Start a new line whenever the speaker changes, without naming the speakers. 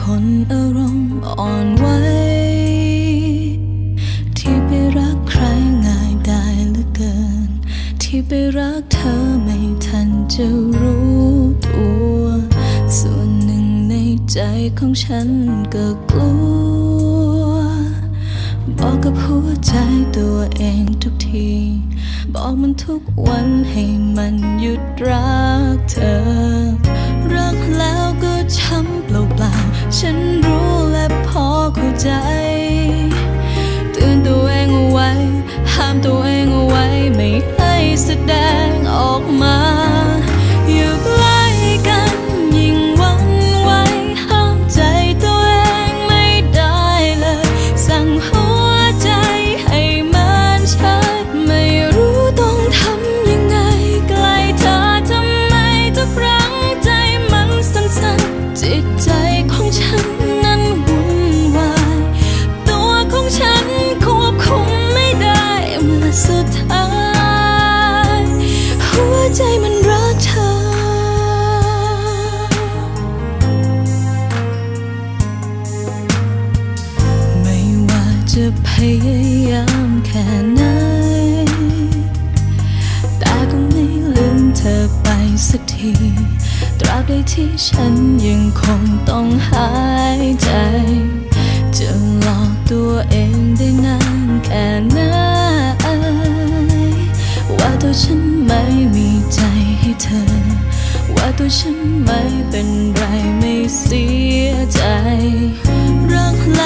คนอารมณ์อ่อนไหวที่ไปรักใครง่ายได้เหลือเกิน ที่ไปรักเธอไม่ทันจะรู้ตัว ส่วนหนึ่งในใจของฉันก็กลัว บอกกับหัวใจตัวเองทุกที บอกมันทุกวันให้มันหยุดรักเธอ รักแล้วก็ช้ำเปล่า ฉันรู้และพอเข้าใจ เตือนตัวเองเอาไว้ ห้ามตัวเองเอาไว้ ไม่ให้แสดงออกมา จะพยายามแค่ไหน แต่ก็ไม่ลืมเธอไปสักที ตราบใดที่ฉันยังคงต้องหายใจ จะหลอกตัวเองได้นานแค่ไหน ว่าตัวฉันไม่มีใจให้เธอ ว่าตัวฉันไม่เป็นไรไม่เสียใจ รักแล